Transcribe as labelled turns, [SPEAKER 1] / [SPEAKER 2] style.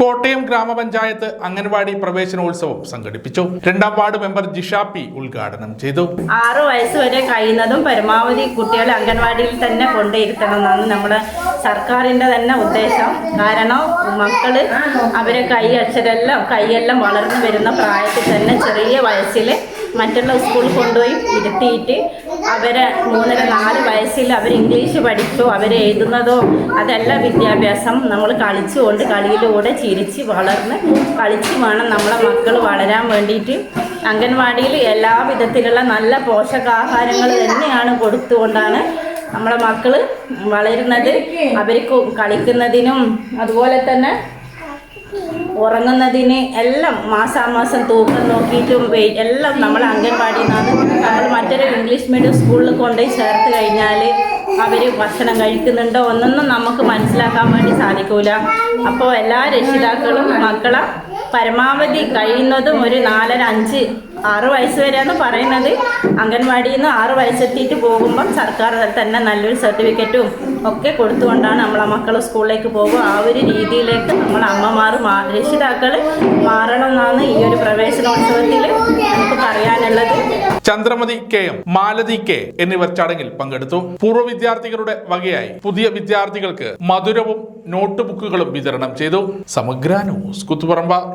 [SPEAKER 1] കോട്ടയം ഗ്രാമപഞ്ചായത്ത് അംഗൻവാടി പ്രവേശനോത്സവം സംഘടിപ്പിച്ചു. രണ്ടാം വാർഡ് മെമ്പർ ജിഷ പി ഉദ്ഘാടനം ചെയ്തു.
[SPEAKER 2] ആറ് വയസ്സ് വരെ കഴിയുന്നതും പരമാവധി കുട്ടികളെ അംഗൻവാടിയിൽ തന്നെ കൊണ്ടിരുത്തണം എന്നാണ് നമ്മുടെ സർക്കാരിന്റെ തന്നെ ഉദ്ദേശം. കാരണം മക്കൾ അവരെ കൈ അക്ഷരെല്ലാം കൈയെല്ലാം വളർന്നു വരുന്ന പ്രായത്തിൽ തന്നെ ചെറിയ വയസ്സിൽ മറ്റുള്ള സ്കൂളിൽ കൊണ്ടുപോയി ഇരുത്തിയിട്ട് അവരെ മൂന്നര നാല് വയസ്സിൽ അവർ ഇംഗ്ലീഷ് പഠിച്ചോ അവർ എഴുതുന്നതോ അതല്ല വിദ്യാഭ്യാസം നമ്മൾ കളിച്ചുകൊണ്ട് കളിയിലൂടെ ചിരിച്ച് വളർന്ന് കളിച്ച് വേണം നമ്മളെ മക്കൾ വളരാൻ വേണ്ടിയിട്ട്. അംഗൻവാടിയിൽ എല്ലാ വിധത്തിലുള്ള നല്ല പോഷകാഹാരങ്ങൾ തന്നെയാണ് കൊടുത്തുകൊണ്ടാണ് നമ്മളെ മക്കൾ വളരുന്നത് അവർക്ക് കളിക്കുന്നതിനും അതുപോലെ തന്നെ ഉറങ്ങുന്നതിന് എല്ലാം മാസാമാസം തൂക്കം നോക്കിയിട്ടും വെയിറ്റ് എല്ലാം നമ്മൾ അംഗൻവാടിയിൽ നിന്നാണ് നമ്മൾ മറ്റൊരു ഇംഗ്ലീഷ് മീഡിയം സ്കൂളിൽ കൊണ്ടുപോയി ചേർത്ത് കഴിഞ്ഞാൽ അവർ ഭക്ഷണം കഴിക്കുന്നുണ്ടോ ഒന്നൊന്നും നമുക്ക് മനസ്സിലാക്കാൻ വേണ്ടി സാധിക്കൂല. അപ്പോൾ എല്ലാ രക്ഷിതാക്കളും മക്കളെ പരമാവധി കഴിയുന്നതും ഒരു നാലര അഞ്ച് ആറ് വയസ്സ് വരെയാണ് പറയുന്നത്. അംഗൻവാടിയിൽ നിന്ന് ആറ് വയസ്സെത്തിയിട്ട് പോകുമ്പം സർക്കാർ തന്നെ നല്ലൊരു സർട്ടിഫിക്കറ്റും ഒക്കെ കൊടുത്തുകൊണ്ടാണ് നമ്മളെ മക്കൾ സ്കൂളിലേക്ക് പോകുക. ആ ഒരു രീതിയിലേക്ക് നമ്മളെ അമ്മമാർ രക്ഷിതാക്കൾ മാറണം എന്നാണ് ഈ ഒരു പ്രവേശനോത്സവത്തിൽ നമുക്ക് പറയാനുള്ളത്.
[SPEAKER 1] Chandramathi K M Malathi K എന്നിവർ ചടങ്ങിൽ പങ്കെടുത്തു. പൂർവ വിദ്യാർത്ഥികളുടെ വകയായി പുതിയ വിദ്യാർത്ഥികൾക്ക് മധുരവും നോട്ട് ബുക്കുകളും വിതരണം ചെയ്തു. സമഗ്ര ന്യൂസ് കുത്തുപറമ്പ.